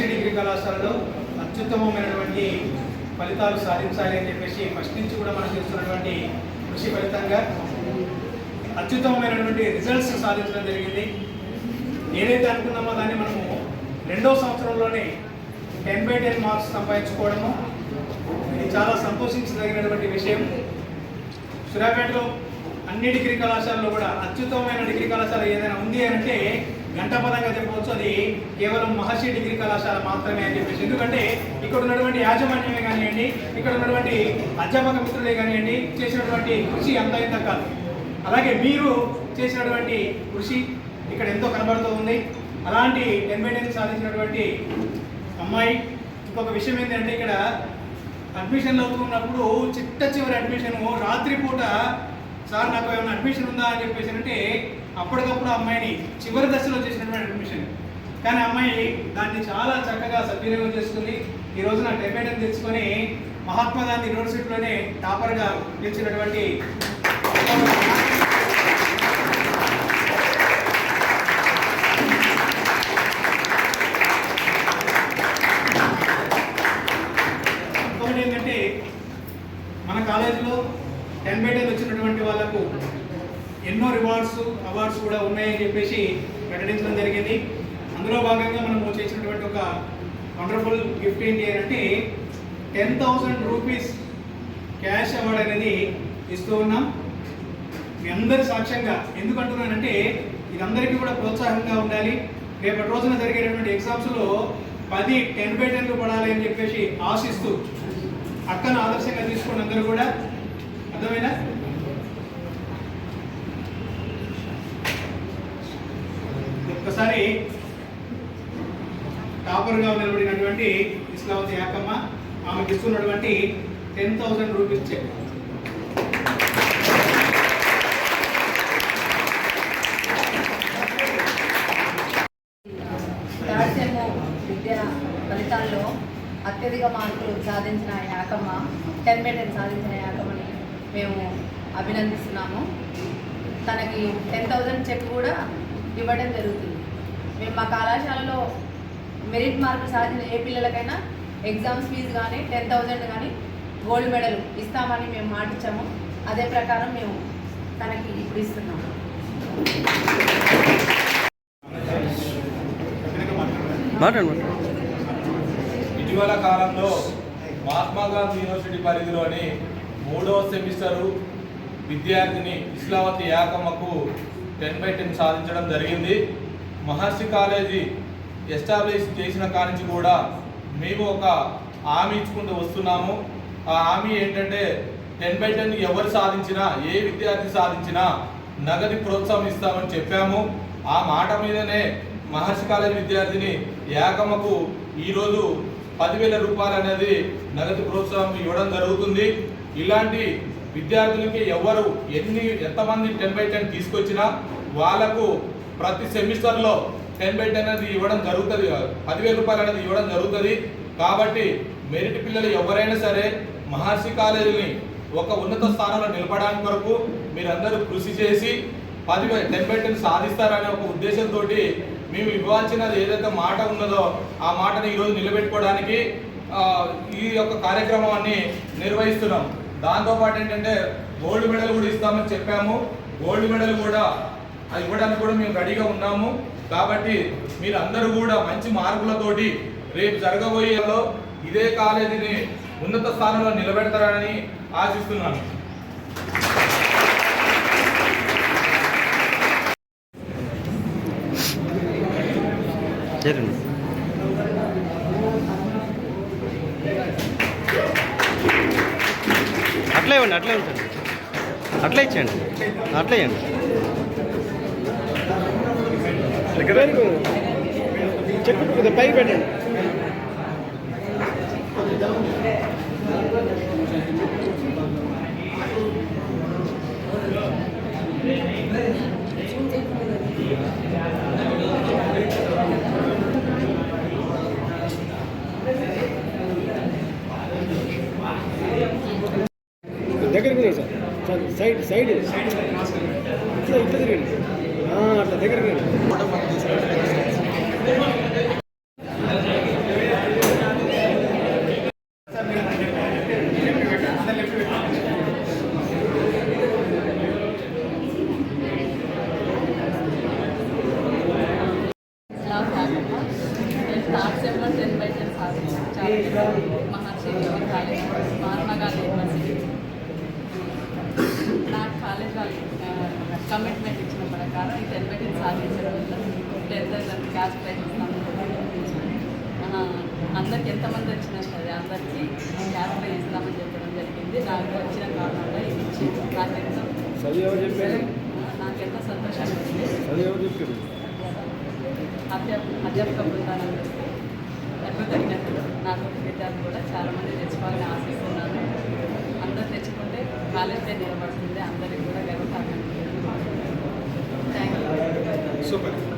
మహర్షి degree కళాశాలలో అత్యుత్తమమైనటువంటి ఫలితాలు సాధించాలి అని చెప్పేసి ఫస్ట్ నుంచి కూడా మనం చేస్తున్నటువంటి కృషి ఫలితంగా అత్యుత్తమమైనటువంటి రిజల్ట్స్ సాధించడం జరిగింది. ఏదైతే అనుకున్నామో దాన్ని మనము రెండో సంవత్సరంలోనే టెన్ బై టెన్ మార్క్స్ సంపాదించుకోవడము. ఇది చాలా సంతోషించదగినటువంటి విషయం. సూర్యాపేటలో అన్ని డిగ్రీ కళాశాలలో కూడా అత్యుత్తమమైన డిగ్రీ కళాశాల ఏదైనా ఉంది అంటే గంటపదంగా చెప్పవచ్చు. అది కేవలం మహర్షి డిగ్రీ కళాశాల మాత్రమే అని చెప్పేసి. ఎందుకంటే ఇక్కడ ఉన్నటువంటి యాజమాన్యమే కానివ్వండి ఇక్కడ ఉన్నటువంటి అధ్యాపక మిత్రులే కానివ్వండి చేసినటువంటి కృషి అంత ఇంత కాదు. అలాగే మీరు చేసినటువంటి కృషి ఇక్కడ ఎంతో కనబడుతూ ఉంది. అలాంటి ఎన్బైడెన్స్ సాధించినటువంటి అమ్మాయి. ఇంకొక విషయం ఏంటంటే ఇక్కడ అడ్మిషన్ అవుతున్నప్పుడు చిట్ట చివరి అడ్మిషన్ రాత్రిపూట సార్ నాకు ఏమైనా అడ్మిషన్ ఉందా? అని చెప్పేసి అంటే అప్పటికప్పుడు అమ్మాయిని చివరి దశలో చేసినటువంటి అడ్మిషన్ కానీ అమ్మాయి దాన్ని చాలా చక్కగా సద్వినియోగం చేసుకుని ఈ రోజున టెంపేటన్ తెచ్చుకొని మహాత్మా గాంధీ యూనివర్సిటీలోనే టాపర్గా నిలిచినటువంటి ఇంకొకటి ఏంటంటే మన కాలేజీలో టెన్ బై టెన్ వచ్చినటువంటి వాళ్ళకు ఎన్నో రివార్డ్స్ అవార్డ్స్ కూడా ఉన్నాయని చెప్పేసి ప్రకటించడం జరిగింది. అందులో భాగంగా మనము చేసినటువంటి ఒక వండర్ఫుల్ గిఫ్ట్ ఏంటి అంటే ten thousand rupees cash award అనేది ఇస్తూ ఉన్నాం. మీ అందరి సాక్ష్యంగా. ఎందుకు అంటున్నానంటే ఇదందరికీ కూడా ప్రోత్సాహంగా ఉండాలి. రేపటి రోజున జరిగేటటువంటి ఎగ్జామ్స్లో పది టెన్ బై టెన్లు పడాలి అని చెప్పేసి ఆశిస్తూ అక్కను ఆదర్శంగా తీసుకుని అందరూ కూడా అర్థమైనా ఒక్కసారి టాపర్గా నిలబడినటువంటి ఇస్లావతి యాకమ్మ ఆమెకి ఇస్తున్నటువంటి టెన్ థౌసండ్ రూపీస్ చెక్. ఫలితాల్లో అత్యధిక మార్కులు సాధించిన యాకమ్మ టెన్ బై టెన్ సాధించిన యాకమ్మ మేము అభినందిస్తున్నాము. తనకి టెన్ థౌజండ్ చెక్ కూడా ఇవ్వడం జరుగుతుంది. మేము మా కళాశాలలో మెరిట్ మార్కులు సాధించిన ఏ పిల్లలకైనా ఎగ్జామ్స్ ఫీజు కానీ టెన్ థౌజండ్ కానీ గోల్డ్ మెడల్ ఇస్తామని మేము మాటిచ్చాము. అదే ప్రకారం మేము తనకి ఇప్పుడు ఇస్తున్నాము. ఇటీవల కాలంలో మహాత్మా గాంధీ యూనివర్సిటీ పరిధిలోని మూడవ సెమిస్టరు విద్యార్థిని ఇస్లావతి యాకమ్మకు టెన్ బై టెన్ సాధించడం జరిగింది. మహర్షి కాలేజీ ఎస్టాబ్లిష్ చేసిన కానించి కూడా మేము ఒక హామీ ఇచ్చుకుంటూ వస్తున్నాము. ఆ హామీ ఏంటంటే టెన్ బై టెన్ ఎవరు సాధించినా ఏ విద్యార్థి సాధించినా నగదు ప్రోత్సాహం ఇస్తామని చెప్పాము. ఆ మాట మీదనే మహర్షి కాలేజీ విద్యార్థిని యాకమ్మకు ఈరోజు పదివేల రూపాయలు అనేది నగదు ప్రోత్సాహం ఇవ్వడం జరుగుతుంది. ఇలాంటి విద్యార్థులకి ఎవరు ఎన్ని ఎంతమంది టెన్ బై టెన్ తీసుకొచ్చినా వాళ్ళకు ప్రతి సెమిస్టర్లో టెన్ బై టెన్ అనేది ఇవ్వడం జరుగుతుంది. పదివేల రూపాయలు అనేది ఇవ్వడం జరుగుతుంది. కాబట్టి మెరిట్ పిల్లలు ఎవరైనా సరే మహర్షి కాలేజీని ఒక ఉన్నత స్థానంలో నిలపడానికి వరకు మీరందరూ కృషి చేసి పది టెన్ బై టెన్ సాధిస్తారనే ఒక ఉద్దేశంతో మేము ఇవ్వాల్సినది ఏదైతే మాట ఉన్నదో ఆ మాటని ఈరోజు నిలబెట్టుకోవడానికి ఈ యొక్క కార్యక్రమాన్ని నిర్వహిస్తున్నాం. దాంతోపాటు ఏంటంటే గోల్డ్ మెడల్ కూడా ఇస్తామని చెప్పాము. గోల్డ్ మెడల్ కూడా అది ఇవ్వడానికి కూడా మేము రెడీగా ఉన్నాము. కాబట్టి మీరు అందరూ కూడా మంచి మార్కులతోటి రేపు జరగబోయేలో ఇదే కాలేజీని ఉన్నత స్థానంలో నిలబెడతారని ఆశిస్తున్నాను. చేరండి. అట్లే ఇవ్వండి అట్లే ఉంచండి. అట్లే ఇచ్చేయండి. అట్లే ఇవ్వండి. చెప్పు పైకి పెట్టండి. దగ్గరికి సార్. Sir side side. ఇట్లా ఇట్లా తిరగండి. అట్లా దగ్గరికి మహర్షి కాలేజ్ మహాత్మా గాంధీ కమిట్మెంట్ ఇచ్చిన ప్రకారం ఈ టెన్ బెడ్ని సాధించడం వల్ల టెన్త్ క్యాష్ ఇస్తాము మన అందరికి ఎంతమంది వచ్చినా సరే అందరికీ క్యాష్ ప్రైజ్ ఇస్తామని చెప్పడం జరిగింది. నాకు వచ్చిన కారణంగా ఇది ఇచ్చి నాకెంతో నాకెంతో సంతోషంగా ఉంది. అధ్యాపక బృందాలను ఎప్పుడు తగినట్టు నాకు విద్యార్థులు కూడా చాలామంది తెచ్చుకోవాలని ఆశిస్తున్నాను. అందరూ తెచ్చుకుంటే కాలేజ్ నిలబడుతుంది అందరికీ కూడా Super.